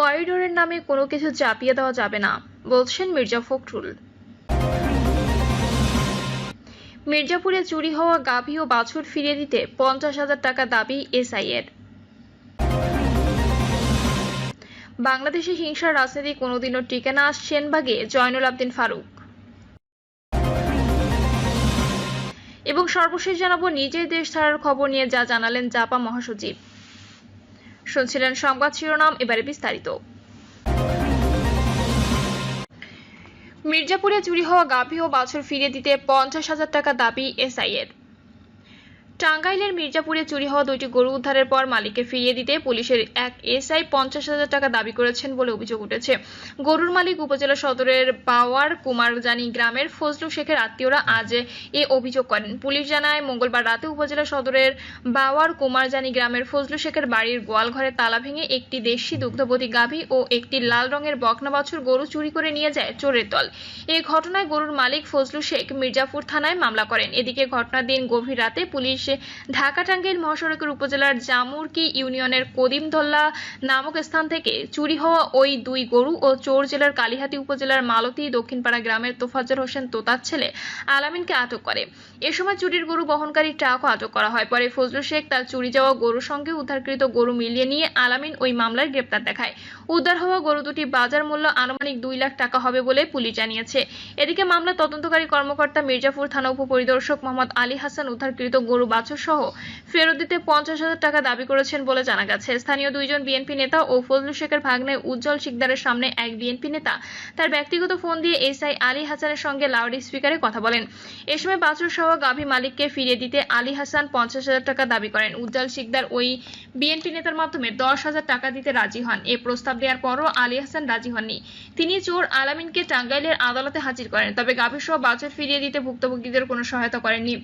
করিডোরের নামে কোনো কিছু চাপিয়ে দেওয়া যাবে না, বলছেন মির্জা ফখরুল। মির্জাপুরে চুরি হওয়া গাভী ও বাছুর ফিরিয়ে দিতে পঞ্চাশ হাজার টাকা দাবি এসআইয়ের। বাংলাদেশে হিংসার রাজনীতি কোনোদিনও টিকে না সেনবাগে জয়নুল আবদিন ফারুক। এবং সর্বশেষ জানাব, নিজেই দেশ ছাড়ার খবর নিয়ে যা জানালেন জাপা মহাসচিব। শুনছিলেন সংবাদ শিরোনাম, এবারে বিস্তারিত। মির্জাপুরে চুরি হওয়া গাভী ও বাছুর ফিরিয়ে দিতে পঞ্চাশ হাজার টাকা দাবি এসআইয়ের। টাঙ্গাইলের মির্জাপুরে চুরি হওয়া দুইটি গরু উদ্ধারের পর মালিককে ফিরিয়ে দিতে পুলিশের এক এসআই পঞ্চাশ হাজার টাকা দাবি করেছেন বলে অভিযোগ উঠেছে। গরুর মালিক উপজেলা সদরের পাওয়ার কুমারজানি গ্রামের ফজলু শেখের আত্মীয়রা আজ এ অভিযোগ করেন। পুলিশ জানায়, মঙ্গলবার রাতে উপজেলা সদরের বাওয়ার কুমারজানি গ্রামের ফজলু শেখের বাড়ির গোয়ালঘরে তালা ভেঙে একটি দেশি দুগ্ধবতী গাভী ও একটি লাল রঙের বকনা বাছুর গরু চুরি করে নিয়ে যায় চোরের দল। এ ঘটনায় গরুর মালিক ফজলু শেখ মির্জাপুর থানায় মামলা করেন। এদিকে ঘটনার দিন গভীর রাতে পুলিশ ঢাকা টাঙ্গাইল মহাসড়কের উপজেলার জামুরকি ইউনিয়নের কদিমদল্লা নামক স্থান থেকে চুরি হওয়া ওই দুই গরু ও চোর জেলার কালিহাতি উপজেলার মালতী দক্ষিণপাড়া গ্রামের তোফাজ্জল হোসেন তোতার ছেলে আলামিনকে আটক করে। এ সময় চুরির গরু বহনকারী ট্রাকও আটক করা হয়। পরে ফজলু শেখ তার চুরি যাওয়া গরুর সঙ্গে উদ্ধারকৃত গরু মিলিয়ে নিয়ে আলামিন ওই মামলায় গ্রেপ্তার দেখায়। উদ্ধার হওয়া গরু দুটি বাজার মূল্য আনুমানিক দুই লাখ টাকা হবে বলে পুলিশ জানিয়েছে। এদিকে মামলা তদন্তকারী কর্মকর্তা মির্জাপুর থানা উপপরিদর্শক মোহাম্মদ আলী হাসান উদ্ধারকৃত গরু বাছুর সহ ফেরত দিতে পঞ্চাশ হাজার টাকা দাবি করেছেন বলে জানা গেছে। স্থানীয় দুইজন বিএনপি নেতা ও ফজলু শেখের ভাগ্নে উজ্জ্বল শিকদারের সামনে এক বিএনপি নেতা। তার ব্যক্তিগত ফোন দিয়ে এসআই আলী হাসানের সঙ্গে লাউড স্পিকারে কথা বলেন। এ সময় বাছুর সহ গাভী মালিককে ফিরিয়ে দিতে আলী হাসান পঞ্চাশ হাজার টাকা দাবি করেন। উজ্জ্বল শিকদার ওই বিএনপি নেতার মাধ্যমে দশ হাজার টাকা দিতে রাজি হন। এ প্রস্তাব দেওয়ার পরও আলী হাসান রাজি হননি। তিনি চোর আলামিনকে টাঙ্গাইলের আদালতে হাজির করেন। তবে গাভী সহ বাছুর ফিরিয়ে দিতে ভুক্তভোগীদের কোনো সহায়তা করেননি।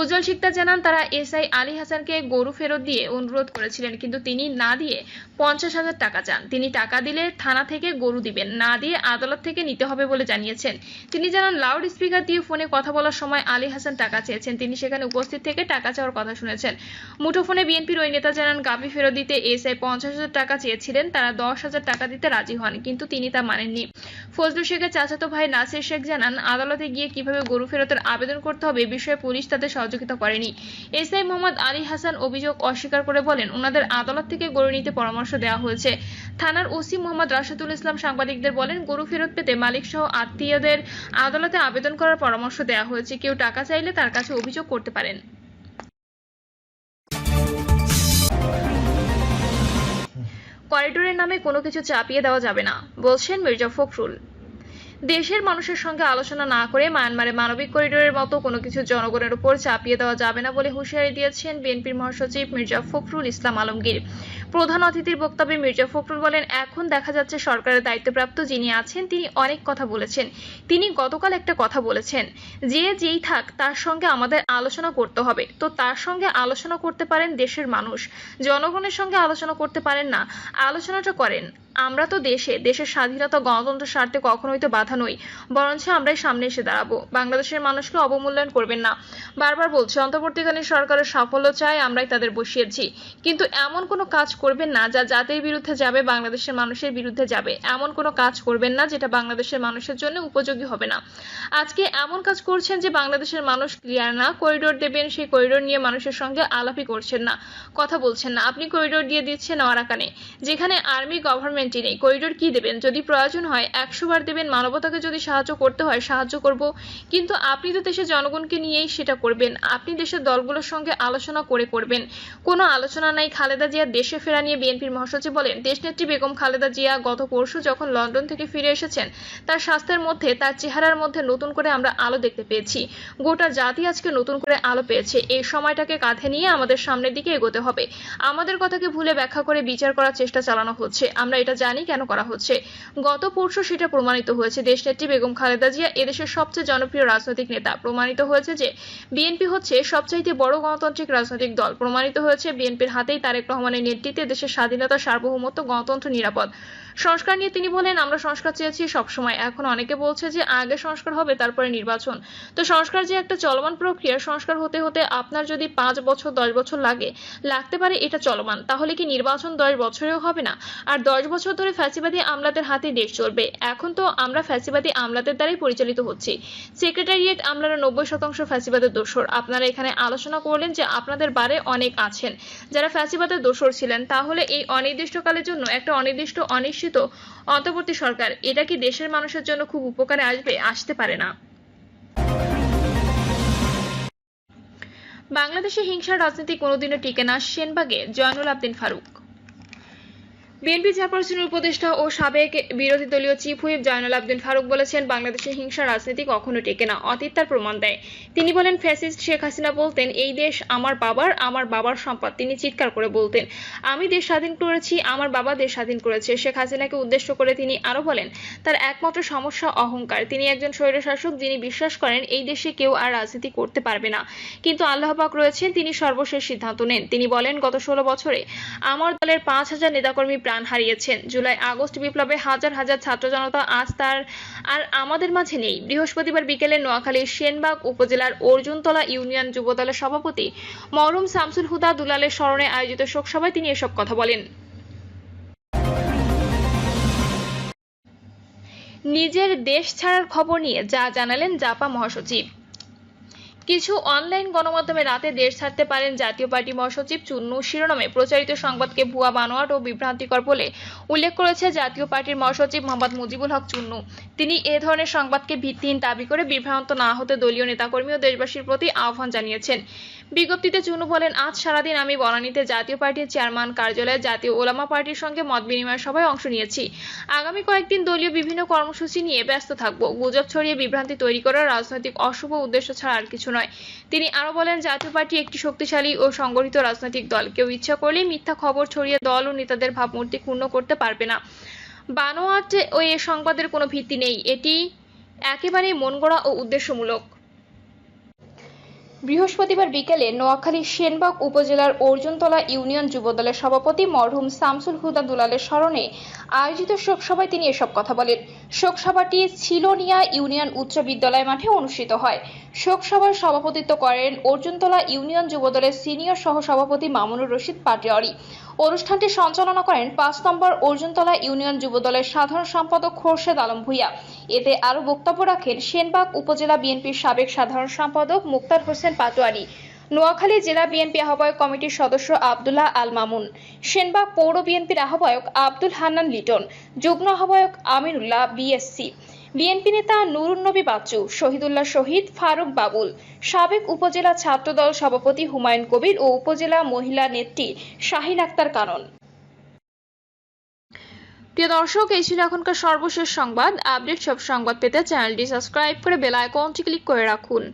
উজ্জ্বল শিকদার জানান, তারা এসআই আলী হাসানকে গরু ফেরত দিয়ে অনুরোধ করেছিলেন, কিন্তু তিনি না দিয়ে পঞ্চাশ হাজার টাকা চান। তিনি টাকা দিলে থানা থেকে গরু দিবেন, না দিয়ে আদালত থেকে নিতে হবে বলে জানিয়েছেন। তিনি জানান, লাউড স্পিকার দিয়ে ফোনে কথা বলার সময় আলী হাসান টাকা চেয়েছেন। তিনি সেখানে উপস্থিত থেকে টাকা চাওয়ার কথা শুনেছেন। মুঠোফোনে বিএনপির ওই নেতা জানান, গাভী ফেরত দিতে এসআই পঞ্চাশ হাজার টাকা চেয়েছিলেন, তারা দশ হাজার টাকা দিতে রাজি হন, কিন্তু তিনি তা মানেননি। ফজলু শেখের চাচাতো ভাই নাসির শেখ জানান, আদালতে গিয়ে কীভাবে গরু ফেরতের আবেদন করতে হবে বিষয়ে পুলিশ তাদের সহযোগিতা করেনি। এসআই মোহাম্মদ আলী হাসান অভিযোগ অস্বীকার করে বলেন, ওনাদের আদালত থেকে গরু নিতে পরামর্শ দেওয়া হয়েছে। থানার ওসি মোহাম্মদ রাশেদুল ইসলাম সাংবাদিকদের বলেন, গরু ফেরত পেতে মালিক সহ আত্মীয়দের আদালতে আবেদন করার পরামর্শ দেওয়া হয়েছে। কেউ টাকা চাইলে তার কাছে অভিযোগ করতে পারেন। করিডোরের নামে কোনো কিছু চাপিয়ে দেওয়া যাবে না, বলছেন মির্জা ফখরুল। দেশের মানুষের সঙ্গে আলোচনা না করে মায়ানমারে মানবিক করিডোরের মতো কোনো কিছু জনগণের উপর চাপিয়ে দেওয়া যাবে না বলে হুঁশিয়ারি দিয়েছেন বিএনপির মহাসচিব মির্জা ফখরুল ইসলাম আলমগীর। প্রধান অতিথির বক্তব্যে মির্জা ফখরুল বলেন, এখন দেখা যাচ্ছে সরকারের দায়িত্বপ্রাপ্ত যিনি আছেন, তিনি অনেক কথা বলেছেন। তিনি গতকাল একটা কথা বলেছেন যে যেই থাক, তার সঙ্গে আমাদের আলোচনা করতে হবে। তো তার সঙ্গে আলোচনা করতে পারেন দেশের মানুষ। জনগণের সঙ্গে আলোচনা করতে পারেন না। আলোচনাটা করেন। আমরা তো দেশে, দেশের স্বাধীনতা, গণতন্ত্র স্বার্থে কখনোই তো বাধা নই। বরঞ্চ আমরাই সামনে এসে দাঁড়াবো। বাংলাদেশের মানুষকে অবমূল্যায়ন করবেন না। বারবার বলছি, অন্তর্বর্তীকালীন সরকারের সাফল্য চাই, আমরাই তাদের বসিয়েছি কিন্তু এমন কোনো কাজ করবেন না, যা জাতির বিরুদ্ধে যাবে, বাংলাদেশের মানুষের বিরুদ্ধে যাবে। এমন কোনো কাজ করবেন না যেটা বাংলাদেশের মানুষের জন্য উপযোগী হবে না। আজকে এমন কাজ করছেন যে বাংলাদেশের মানুষ ক্লিয়ার না করিডোর দেবেন, সেই করিডোর নিয়ে মানুষের সঙ্গে আলাপই করছেন না, কথা বলছেন না। আপনি করিডোর দিয়ে দিচ্ছেন ওয়ারাকানে যেখানে আর্মি গভর্নমেন্টই নেই। করিডোর কি দেবেন? যদি প্রয়োজন হয়, একশো বার দেবেন, মানবতাকে যদি সাহায্য করতে হয়, সাহায্য করব। কিন্তু আপনি তো দেশের জনগণকে নিয়েই সেটা করবেন। আপনি দেশের দলগুলোর সঙ্গে আলোচনা করে করবেন। কোনো আলোচনা নাই, খালেদা জিয়া দেশে ফেরা নিয়ে বিএনপির মহাসচিব বলেন, দেশনেত্রী বেগম খালেদা জিয়া গত পরশু যখন লন্ডন থেকে ফিরে এসেছেন, তার স্বাস্থ্যের মধ্যে, তার চেহারার মধ্যে নতুন করে আমরা আলো দেখতে পেয়েছি। গোটা জাতি আজকে নতুন করে আলো পেয়েছে। এই সময়টাকে কাঁধে নিয়ে আমাদের সামনের দিকে এগোতে হবে। আমাদের কথাকে ভুলে ব্যাখ্যা করে বিচার করার চেষ্টা চালানো হচ্ছে। আমরা এটা জানি কেন করা হচ্ছে। গত পরশু সেটা প্রমাণিত হয়েছে। দেশনেত্রী বেগম খালেদা জিয়া এদেশের সবচেয়ে জনপ্রিয় রাজনৈতিক নেতা। প্রমাণিত হয়েছে যে, বিএনপি হচ্ছে সবচাইতে বড় গণতান্ত্রিক রাজনৈতিক দল। প্রমাণিত হয়েছে, বিএনপির হাতেই তারেক রহমানের নেতৃত্বে দেশের স্বাধীনতা সার্বভৌমত্ব গণতন্ত্র নিরাপদ। সংস্কার নিয়ে তিনি বলেন, আমরা সংস্কার চেয়েছি সবসময়। এখন অনেকে বলছে যে আগে সংস্কার হবে, তারপরে নির্বাচন। তো সংস্কার যে একটা চলমান প্রক্রিয়া, সংস্কার হতে হতে আপনার যদি পাঁচ বছর, দশ বছর লাগে, লাগতে পারে এটা চলমান। তাহলে কি নির্বাচন দশ বছরেও হবে না? আর দশ বছর ধরে ফ্যাসিবাদী আমলাদের হাতে দেশ চলবে। এখন তো আমরা ফ্যাসিবাদী আমলাদের দ্বারাই পরিচালিত হচ্ছি। সেক্রেটারিয়েট আমলারা নব্বই শতাংশ ফ্যাসিবাদের দোষর। আপনারা এখানে আলোচনা করলেন যে আপনাদের বারে অনেক আছেন। যারা ফ্যাসিবাদের দোষর ছিলেন, তাহলে এই অনির্দিষ্টকালের জন্য, একটা অনির্দিষ্ট অনিশ্চিত অন্তর্বর্তী সরকার, এটা কি দেশের মানুষের জন্য খুব উপকারে আসবে? আসতে পারে না। বাংলাদেশে হিংসার রাজনীতি কোনোদিনও টিকে না সেনবাগে জয়নুল আবদিন ফারুক। বিএনপি চেয়ারপারসনের উপদেষ্টা ও সাবেক বিরোধী দলীয় চিফ হুইপ জয়নুল আবদিন ফারুক বলেছেন, বাংলাদেশে হিংসা রাজনীতি কখনো টেকে না, অতীত তার প্রমাণ দেয়। তিনি বলেন, ফ্যাসিস্ট শেখ হাসিনা বলতেন, এই দেশ আমার বাবার আমার বাবার সম্পদ। তিনি চিৎকার করে বলতেন, আমি দেশ স্বাধীন করেছি, আমার বাবা দেশ স্বাধীন করেছে। শেখ হাসিনাকে উদ্দেশ্য করে তিনি আরও বলেন, তার একমাত্র সমস্যা অহংকার। তিনি একজন স্বৈরশাসক যিনি বিশ্বাস করেন, এই দেশে কেউ আর রাজনীতি করতে পারবে না। কিন্তু আল্লাহ পাক রয়েছেন, তিনি সর্বশেষ সিদ্ধান্ত নেন। তিনি বলেন, গত ষোলো বছরে আমার দলের পাঁচ হাজার নেতাকর্মী প্রাণ হারিয়েছেন। জুলাই আগস্ট বিপ্লবে হাজার হাজার ছাত্র জনতা আজ তার আর আমাদের মাঝে নেই। বৃহস্পতিবার বিকেলে নোয়াখালীর সেনবাগ উপজেলার অর্জুনতলা ইউনিয়ন যুবদলের সভাপতি মরহুম শামসুল হুদা দুলালের স্মরণে আয়োজিত শোকসভায় তিনি এসব কথা বলেন। নিজের দেশ ছাড়ার খবর নিয়ে যা জানালেন জাপা মহাসচিব। কিছু অনলাইন গণমাধ্যমে রাতে দেশ ছাড়তে পারেন জাতীয় পার্টি মহাসচিব চুন্নু শিরোনামে। প্রচারিত সংবাদকে ভুয়া বানোয়াট ও বিভ্রান্তিকর বলে উল্লেখ করেছে জাতীয় পার্টির মহাসচিব মোহাম্মদ মুজিবুল হক চুন্নু। তিনি এ ধরনের সংবাদকে ভিত্তিহীন দাবি করে বিভ্রান্ত না হতে দলীয় নেতাকর্মী ও দেশবাসীর প্রতি আহ্বান জানিয়েছেন। বিজ্ঞপ্তিতে চুনু বলেন, আজ সারাদিন আমি বনানীতে জাতীয় পার্টির চেয়ারম্যান কার্যালয়ে জাতীয় ওলামা পার্টির সঙ্গে মত বিনিময় সভায় অংশ নিয়েছি। আগামী কয়েকদিন দলীয় বিভিন্ন কর্মসূচি নিয়ে ব্যস্ত থাকব। গুজব ছড়িয়ে বিভ্রান্তি তৈরি করা রাজনৈতিক অশুভ উদ্দেশ্য ছাড়া আর কিছু নয়। তিনি আরও বলেন, জাতীয় পার্টি একটি শক্তিশালী ও সংগঠিত রাজনৈতিক দল। কেউ ইচ্ছা করলে মিথ্যা খবর ছড়িয়ে দল ও নেতাদের ভাবমূর্তি ক্ষুণ্ণ করতে পারবে না। বানোয়াট ও এ সংবাদের কোনো ভিত্তি নেই। এটি একেবারেই মনগড়া ও উদ্দেশ্যমূলক। বৃহস্পতিবার বিকেলে নোয়াখালী সেনবাগ উপজেলার অর্জুনতলা ইউনিয়ন যুবদলের সভাপতি মরহুম শামসুল হুদা দুলালের স্মরণে আয়োজিত শোকসভায় তিনি এসব কথা বলেন। শোকসভাটি ছিলোনিয়া ইউনিয়ন উচ্চ বিদ্যালয় মাঠে অনুষ্ঠিত হয়। শোকসভার সভাপতিত্ব করেন অর্জুনতলা ইউনিয়ন যুবদলের সিনিয়র সহসভাপতি মামুনুর রশিদ পাটিয়ারি। অনুষ্ঠানটি সঞ্চালনা করেন পাঁচ নম্বর অর্জুনতলা ইউনিয়ন যুবদলের সাধারণ সম্পাদক খোরশেদ আলম ভূঁইয়া। এতে আরও বক্তব্য রাখেন সেনবাগ উপজেলা বিএনপির সাবেক সাধারণ সম্পাদক মুক্তার হোসেন পাটোয়ারি। নোয়াখালী জেলা বিএনপি আহ্বায়ক কমিটির সদস্য আবদুল্লাহ আল মামুন সেনবাগ পৌর বিএনপির আহ্বায়ক আব্দুল হান্নান লিটন, যুগ্ম আহ্বায়ক আমিরুল্লাহ বিএসসি, বিএনপি নেতা নুরুন্নবী বাচ্চু, শহীদুল্লাহ শহীদ ফারুক বাবুল, সাবেক উপজেলা ছাত্রদল সভাপতি হুমায়ুন কবির ও উপজেলা মহিলা নেত্রী শাহিন আক্তার কানন। প্রিয় দর্শক, এই ছিল এখনকার সর্বশেষ সংবাদ। আপডেট সব সংবাদ পেতে চ্যানেলটি সাবস্ক্রাইব করে বেল আইকনটি ক্লিক করে রাখুন।